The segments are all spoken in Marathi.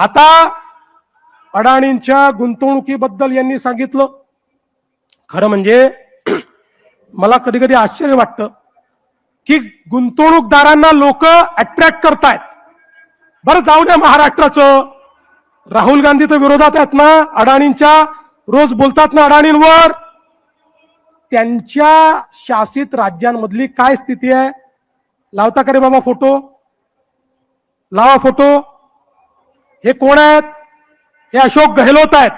आता अडाणींच्या गुंतवणुकीबद्दल यांनी सांगितलं. खरं म्हणजे मला कधी कधी आश्चर्य वाटतं की गुंतवणूकदारांना लोक अट्रॅक्ट करतायत. बरं जाऊ द्या महाराष्ट्राचं. राहुल गांधी तर विरोधात आहेत ना अडाणींच्या. रोज बोलतात ना अडाणींवर. त्यांच्या शासित राज्यांमधली काय स्थिती आहे? लावता का रे बाबा फोटो? लावा फोटो. हे कोण आहेत? हे अशोक गहलोत आहेत.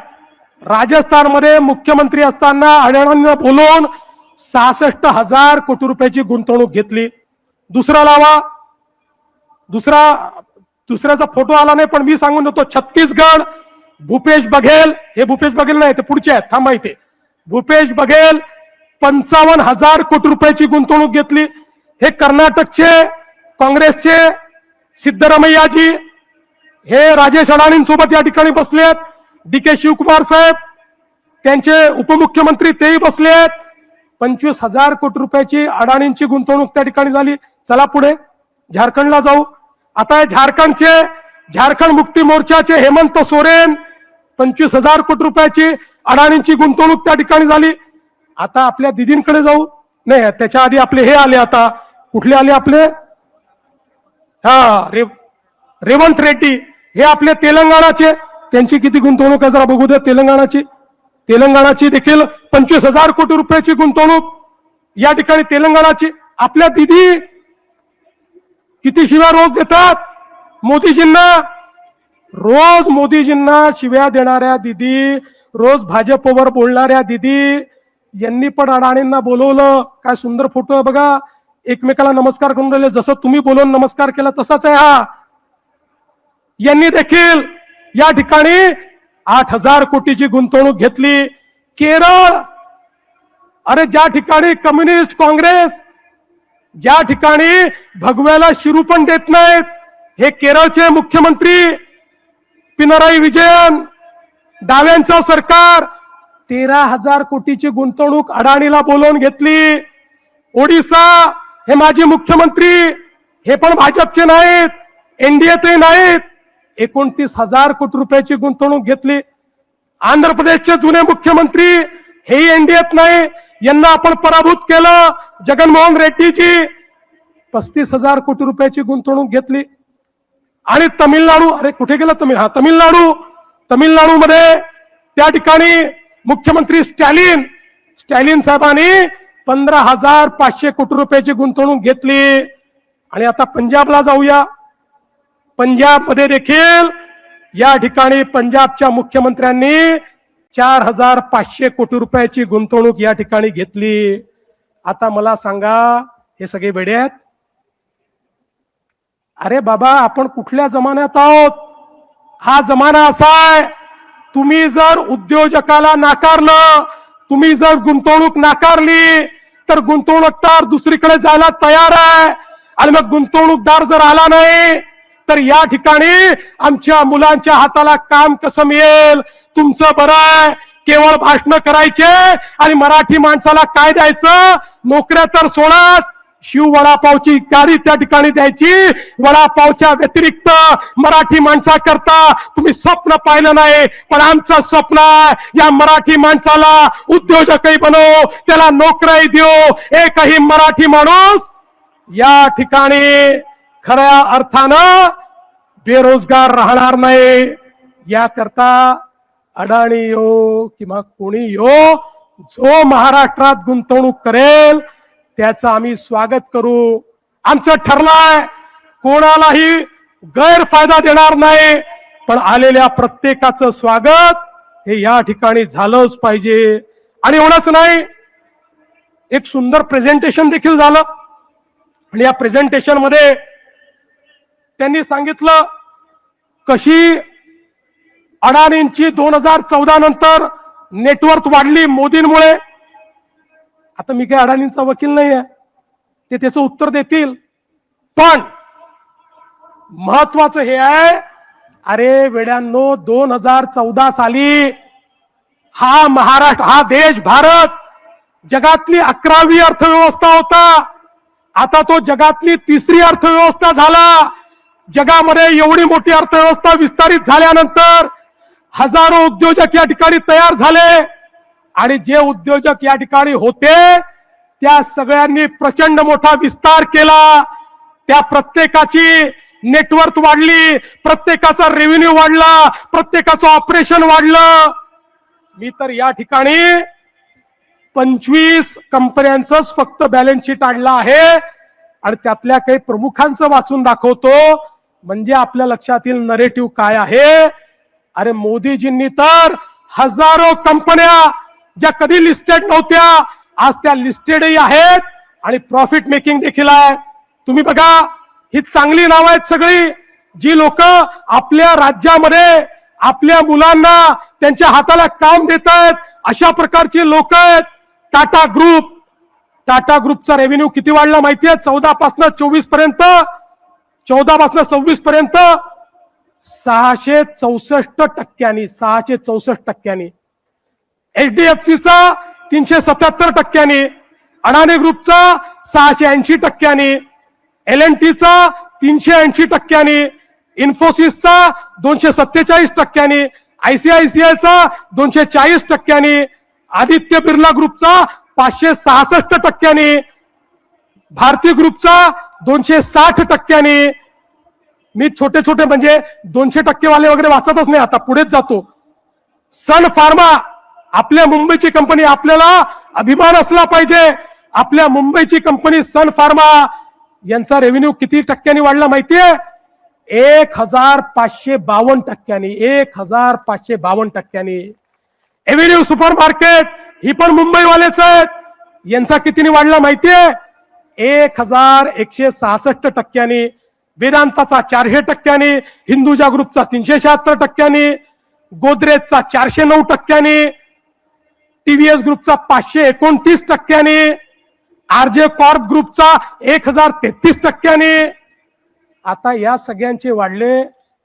राजस्थानमध्ये मुख्यमंत्री असताना अडाणींना बोलवून सहासष्ट हजार कोटी रुपयाची गुंतवणूक घेतली. दुसरा लावा. दुसरा दुसऱ्याचा फोटो आला नाही पण मी सांगून देतो छत्तीसगड भूपेश बघेल. हे भूपेश बघेल नाही ते पुढचे आहेत थांबा इथे. भूपेश बघेल पंचावन्न हजार कोटी रुपयाची गुंतवणूक घेतली. हे कर्नाटकचे काँग्रेसचे सिद्धरामय्याजी हे राजेश अडाणींसोबत या ठिकाणी बसलेत डी के शिवकुमार साहेब त्यांचे उपमुख्यमंत्री तेही बसले आहेत. पंचवीस हजार कोटी रुपयाची अडाणींची गुंतवणूक त्या ठिकाणी झाली. चला पुढे झारखंडला जाऊ. आता झारखंडचे झारखंड मुक्ती मोर्चाचे हेमंत सोरेन पंचवीस हजार कोटी रुपयाची अडाणींची गुंतवणूक त्या ठिकाणी झाली. आता आपल्या दिदींकडे जाऊ. नाही त्याच्या आधी आपले हे आले आता. कुठले आले आपले? हा रे रेवंत रेड्डी. हे आपले तेलंगणाचे. त्यांची किती गुंतवणूक आहे जरा बघू द्या तेलंगणाची. तेलंगणाची देखील पंचवीस हजार कोटी रुपयाची गुंतवणूक. या ठिकाणी तेलंगणाची आपल्या दिदी किती शिव्या रोज देतात? मोदीजींना. रोज मोदीजींना शिव्या देणाऱ्या दिदी रोज भाजपवर बोलणाऱ्या दिदी यांनी पण अडाणींना बोलवलं. काय सुंदर फोटो आहे बघा. एकमेकाला नमस्कार करून राहिले. जसं तुम्ही बोलून नमस्कार केला तसाच आहे हा. यांनी देखील या ठिकाणी आठ हजार कोटीची गुंतवणूक घेतली. केरळ अरे ज्या ठिकाणी कम्युनिस्ट काँग्रेस ज्या ठिकाणी भगव्याला शिरू पण देत नाहीत हे केरळचे मुख्यमंत्री पिनराई विजयन डाव्यांचं सरकार तेरा हजार कोटीची गुंतवणूक अडाणीला बोलवून घेतली. ओडिसा हे माजी मुख्यमंत्री हे पण भाजपचे नाहीत एनडीएचे नाहीत. एकोणतीस हजार कोटी रुपयाची गुंतवणूक घेतली. आंध्र प्रदेशचे जुने मुख्यमंत्री हे एनडीएत नाही. यांना आपण पराभूत केलं. जगनमोहन रेड्डीची पस्तीस हजार कोटी रुपयाची गुंतवणूक घेतली. आणि तमिळनाडू अरे कुठे गेला तमिळ? हा तमिळनाडू तमिळनाडूमध्ये त्या ठिकाणी मुख्यमंत्री स्टॅलिन स्टॅलिन साहेबांनी पंधरा हजार पाचशे कोटी रुपयाची गुंतवणूक घेतली. आणि आता पंजाबला जाऊया. पंजाबमध्ये देखील या ठिकाणी पंजाबच्या मुख्यमंत्र्यांनी चार हजार पाचशे कोटी रुपयाची गुंतवणूक या ठिकाणी घेतली. आता मला सांगा हे सगळे वेडे आहेत? अरे बाबा आपण कुठल्या जमान्यात आहोत? हा जमाना असा आहे तुम्ही जर उद्योजकाला नाकारलं तुम्ही जर गुंतवणूक नाकारली तर गुंतवणूकदार दुसरीकडे जायला तयार आहे. आणि मग गुंतवणूकदार जर आला नाही तर या ठिकाणी आमच्या मुलांच्या हाताला काम कसं मिळेल? तुमचं बरं आहे. केवळ भाषण करायचे आणि मराठी माणसाला काय द्यायचं? नोकऱ्या तर सोडाच. शिव वडापावची गाडी त्या ठिकाणी द्यायची. वडापावच्या व्यतिरिक्त मराठी माणसाकरता तुम्ही स्वप्न पाहिलं नाही पण आमचं स्वप्न आहे. या मराठी माणसाला उद्योजकही बनवू त्याला नोकऱ्याही देऊ एकही मराठी माणूस या ठिकाणी खऱ्या अर्थानं बेरोजगार राहणार नाही. याकरता अडाणी यो किंवा कोणी यो जो महाराष्ट्रात गुंतवणूक करेल त्याचं आम्ही स्वागत करू. आमचं ठरलंय कोणालाही गैरफायदा देणार नाही पण आलेल्या प्रत्येकाचं स्वागत हे या ठिकाणी झालंच पाहिजे. आणि एवढंच नाही एक सुंदर प्रेझेंटेशन देखील झालं. आणि या प्रेझेंटेशनमध्ये त्यांनी सांगितलं कशी अडाणींची दोन हजार चौदा नंतर नेटवर्क वाढली मोदींमुळे. आता मी काही अडाणींचा वकील नाही आहे ते त्याचं उत्तर देतील. पण महत्वाचं हे आहे अरे वेड्यांनो दोन हजार चौदा साली हा महाराष्ट्र हा देश भारत जगातली अकरावी अर्थव्यवस्था होता. आता तो जगातली तिसरी अर्थव्यवस्था झाला. जगामध्ये एवढी मोठी अर्थव्यवस्था विस्तारित झाल्यानंतर हजारो उद्योजक या ठिकाणी तयार झाले. आणि जे उद्योजक या ठिकाणी होते त्या सगळ्यांनी प्रचंड मोठा विस्तार केला. त्या प्रत्येकाची नेटवर्क वाढली प्रत्येकाचा रेव्हेन्यू वाढला प्रत्येकाचं ऑपरेशन वाढलं. मी तर या ठिकाणी पंचवीस कंपन्यांचंच फक्त बॅलन्स शीट आणलं आहे. आणि त्यातल्या काही प्रमुखांचं वाचून दाखवतो. म्हणजे आपल्या लक्षात येईल नरेटिव्ह काय आहे? अरे मोदीजींनी तर हजारो कंपन्या ज्या कधी लिस्टेड नव्हत्या आज त्या लिस्टेडही आहेत. आणि प्रॉफिट मेकिंग देखील आहे. तुम्ही बघा ही चांगली नावं आहेत सगळी. जी लोक आपल्या राज्यामध्ये आपल्या मुलांना त्यांच्या हाताला काम देत आहेत अशा प्रकारची लोक आहेत. टाटा ग्रुप टाटा ग्रुपचा रेव्हेन्यू किती वाढला माहितीये? चौदा पासन चोवीसपर्यंत चौदा पासन सव्वीस पर्यंत सहाशे चौसष्ट टक्क्यांनी सहाशे चौसष्ट टक्क्यांनी. एचडीएफसीचा तीनशे सत्याहत्तर टक्क्यांनी अडाणी ग्रुपचा सहाशे ऐंशी टक्क्यांनी एल एन टीचा तीनशे ऐंशी टक्क्यांनी इन्फोसिसचा दोनशे सत्तेचाळीस टक्क्यांनी आयसीआयसीआयचा दोनशे चाळीस टक्क्यांनी आदित्य बिर्ला ग्रुपचा पाचशे सहासष्ट टक्क्यांनी भारतीय ग्रुपचा दोनशे साठ टक्क्यांनी मी छोटे छोटे म्हणजे दोनशे टक्केवाले वगैरे वाचतच नाही आता पुढेच जातो. सन फार्मा आपल्या मुंबईची कंपनी आपल्याला अभिमान असला पाहिजे. आपल्या मुंबईची कंपनी सन फार्मा यांचा रेव्हेन्यू किती टक्क्यांनी वाढला माहितीये? एक हजार पाचशे बावन्न टक्क्यांनी एक हजार पाचशे बावन्न टक्क्यांनी. एव्हेन्यू सुपर मार्केट ही पण मुंबईवालेच आहेत. यांचा कितीने वाढला माहितीये? एक हजार एकशे सहासष्ट टक्क्यांनी वेदांताचा चारशे टक्क्यांनी हिंदुजा ग्रुपचा तीनशे शहात्तर टक्क्यांनी गोदरेजचा चारशे नऊ टक्क्यांनी टीव्हीएस ग्रुपचा पाचशे एकोणतीस टक्क्यांनी आरजे कॉर्प ग्रुपचा एक हजार तेहतीस टक्क्यांनी. आता या सगळ्यांचे वाढले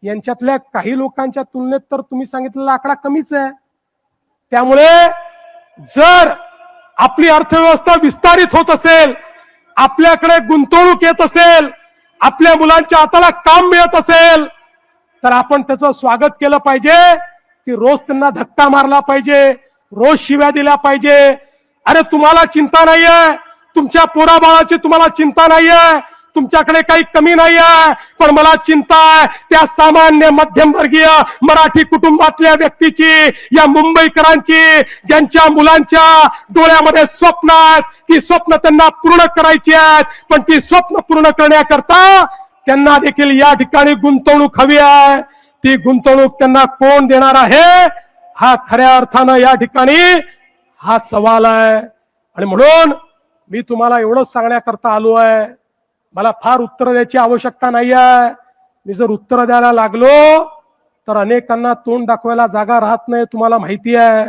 यांच्यातल्या काही लोकांच्या तुलनेत तर तुम्ही सांगितलेला आकडा कमीच आहे. त्यामुळे जर आपली अर्थव्यवस्था विस्तारित होत असेल आपल्याकडे गुंतवणूक येत असेल आपल्या मुलांच्या हाताला काम मिळत असेल तर आपण त्याचं स्वागत केलं पाहिजे की रोज त्यांना धक्का मारला पाहिजे रोज शिव्या दिल्या पाहिजे. अरे तुम्हाला चिंता नाहीये. तुमच्या पोराबाळाची तुम्हाला चिंता नाहीये. तुमच्याकडे काही कमी नाही आहे पण मला चिंता आहे त्या सामान्य मध्यमवर्गीय मराठी कुटुंबातल्या व्यक्तीची या मुंबईकरांची ज्यांच्या मुलांच्या डोळ्यामध्ये स्वप्न आहेत ती स्वप्न त्यांना पूर्ण करायची आहेत. पण ती स्वप्न पूर्ण करण्याकरता त्यांना देखील या ठिकाणी गुंतवणूक हवी आहे. ती गुंतवणूक त्यांना कोण देणार आहे? हा खऱ्या अर्थानं या ठिकाणी हा सवाल आहे. आणि म्हणून मी तुम्हाला एवढंच सांगण्याकरता आलो आहे. मला फार उत्तर द्यायची आवश्यकता नाही आहे मी जर उत्तर द्यायला लागलो तर अनेकांना तोंड दाखवायला जागा राहत नाही तुम्हाला माहिती आहे